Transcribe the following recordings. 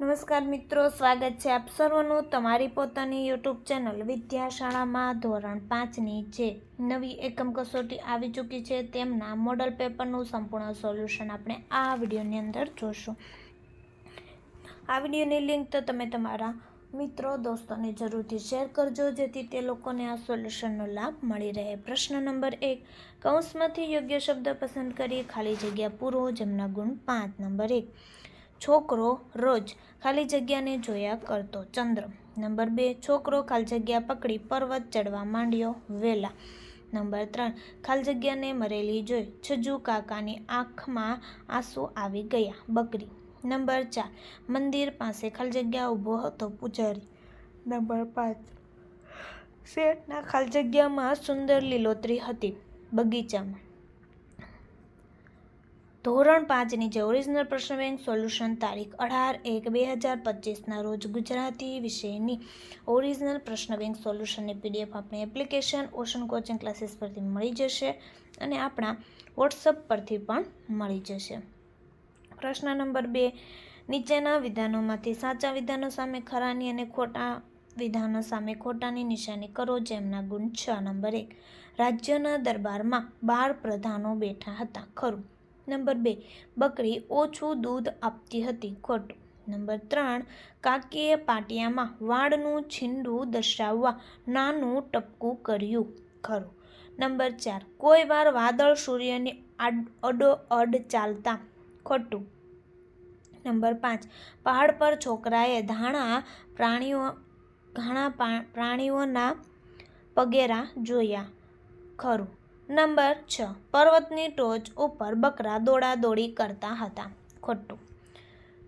નમસ્કાર મિત્રો, સ્વાગત છે આપ સર્વનું તમારી પોતાની યુટ્યુબ ચેનલ વિદ્યાશાળામાં ધોરણ પાંચની જે નવી એકમ કસોટી આવી ચૂકી છે તેમના મોડલ પેપરનું સંપૂર્ણ સોલ્યુશન આપણે આ વિડીયોની અંદર જોશું. આ વિડીયોની લિંક તો તમે તમારા મિત્રો, દોસ્તોને જરૂરથી શેર કરજો, જેથી તે લોકોને આ સોલ્યુશનનો લાભ મળી રહે. પ્રશ્ન નંબર એક, કૌંસમાંથી યોગ્ય શબ્દ પસંદ કરી ખાલી જગ્યા પૂરો, જેમના ગુણ પાંચ. નંબર એક છોકરો રોજ ખાલી જગ્યાને જોયા કરતો. ચંદ્ર. નંબર બે, છોકરો ખાલી જગ્યા પકડી પર્વત ચડવા માંડ્યો વેલા. નંબર ત્રણ, ખાલી જગ્યાને મરેલી જોઈ છજુ કાકાની આંખમાં આંસુ આવી ગયા. બકરી. નંબર ચાર, મંદિર પાસે ખાલી જગ્યા ઊભો હતો પૂજારી. નંબર પાંચ, શેઠના ખાલી જગ્યામાં સુંદર લીલોતરી હતી બગીચામાં. ધોરણ પાંચની જે ઓરિજિનલ પ્રશ્ન બેંક સોલ્યુશન તારીખ અઢાર એક બે હજાર પચીસના રોજ ગુજરાતી વિષયની ઓરિજિનલ પ્રશ્ન બેંક સોલ્યુશનની પીડીએફ આપણી એપ્લિકેશન ઓશન કોચિંગ ક્લાસીસ પરથી મળી જશે અને આપણા વોટ્સઅપ પરથી પણ મળી જશે. પ્રશ્ન નંબર બે, નીચેના વિધાનોમાંથી સાચા વિધાનો સામે ખરાની અને ખોટા વિધાનો સામે ખોટાની નિશાની કરો જેમના ગુણ છ. નંબર એક, રાજ્યના દરબારમાં બાર પ્રધાનો બેઠા હતા. ખરું. નંબર બે, બકરી ઓછું દૂધ આપતી હતી. ખોટું. નંબર ત્રણ, કાકીએ પાટિયામાં વાળનું છીંડું દર્શાવવા નાનું ટપકું કર્યું. ખરું. નંબર ચાર, કોઈ વાર વાદળ સૂર્યની અડો અડ ચાલતા. ખોટું. નંબર પાંચ, પહાડ પર છોકરાએ ધાણા પ્રાણીઓ, ઘણા પ્રાણીઓના પગેરા જોયા. ખરું. નંબર છ. પર્વતની ટોચ ઉપર બકરા દોડાદોડી કરતા હતા. ખોટું.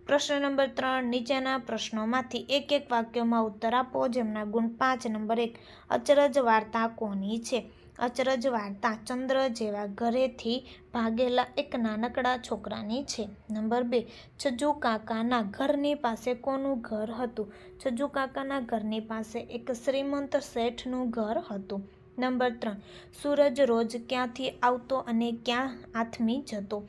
પ્રશ્ન નંબર ત્રણ. નીચેના પ્રશ્નોમાંથી એક એક વાક્યોમાં ઉત્તર આપો, જેમના ગુણ પાંચ, નંબર એક. અચરજ વાર્તા કોની છે? અચરજ વાર્તા ચંદ્ર જેવા ઘરેથી ભાગેલા એક નાનકડા છોકરાની છે. નંબર બે. છજુ કાકાના ઘરની પાસે કોનું ઘર હતું? છજુ કાકાના ઘરની પાસે એક શ્રીમંત શેઠનું ઘર હતું. નંબર ત્રણ, સૂરજ રોજ ક્યાંથી આવતો અને ક્યાં આથમી જતો?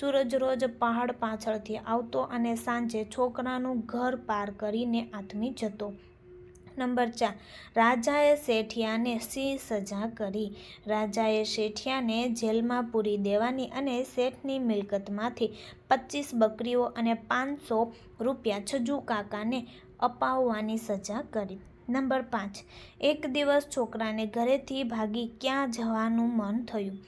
સૂરજ રોજ પહાડ પાછળથી આવતો અને સાંજે છોકરાનું ઘર પાર કરીને આથમી જતો. નંબર ચાર, રાજાએ શેઠિયાને સિંહ સજા કરી. રાજાએ શેઠિયાને જેલમાં પૂરી દેવાની અને શેઠની મિલકતમાંથી પચીસ બકરીઓ અને પાંચસો રૂપિયા છજુ કાકાને અપાવવાની સજા કરી. નંબર પાંચ. એક દિવસ છોકરાને ઘરેથી ભાગી ક્યાં જવાનું મન થયું?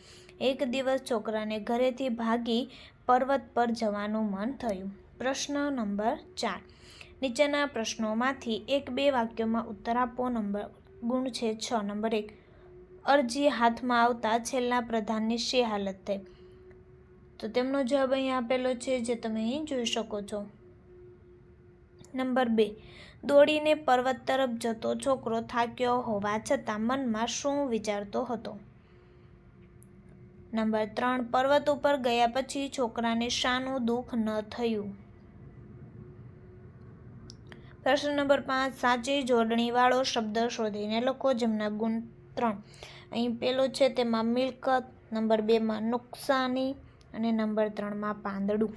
એક દિવસ છોકરાને ઘરેથી ભાગી પર્વત પર જવાનું મન થયું. પ્રશ્ન નંબર ચાર. નીચેના પ્રશ્નોમાંથી એક બે વાક્યોમાં ઉત્તર આપો. નંબર, ગુણ છે છ. નંબર એક. અરજી હાથમાં આવતા છેલ્લા પ્રધાનની શી હાલત થઈ? તો તેમનો જવાબ અહીં આપેલો છે, જે તમે અહીં જોઈ શકો છો. નંબર બે. દોડીને પર્વત તરફ જતો છોકરો થાક્યો હોવા છતાં મનમાં શું વિચારતો હતો? નંબર ત્રણ, પર્વત ઉપર ગયા પછી છોકરાને શાનું દુઃખ ન થયું. પ્રશ્ન નંબર પાંચ, સાચી જોડણીવાળો શબ્દ શોધીને લખો જેમના ગુણ ત્રણ. અહીં પેલો છે તેમાં મિલકત, નંબર બેમાં નુકસાની અને નંબર ત્રણમાં પાંદડું.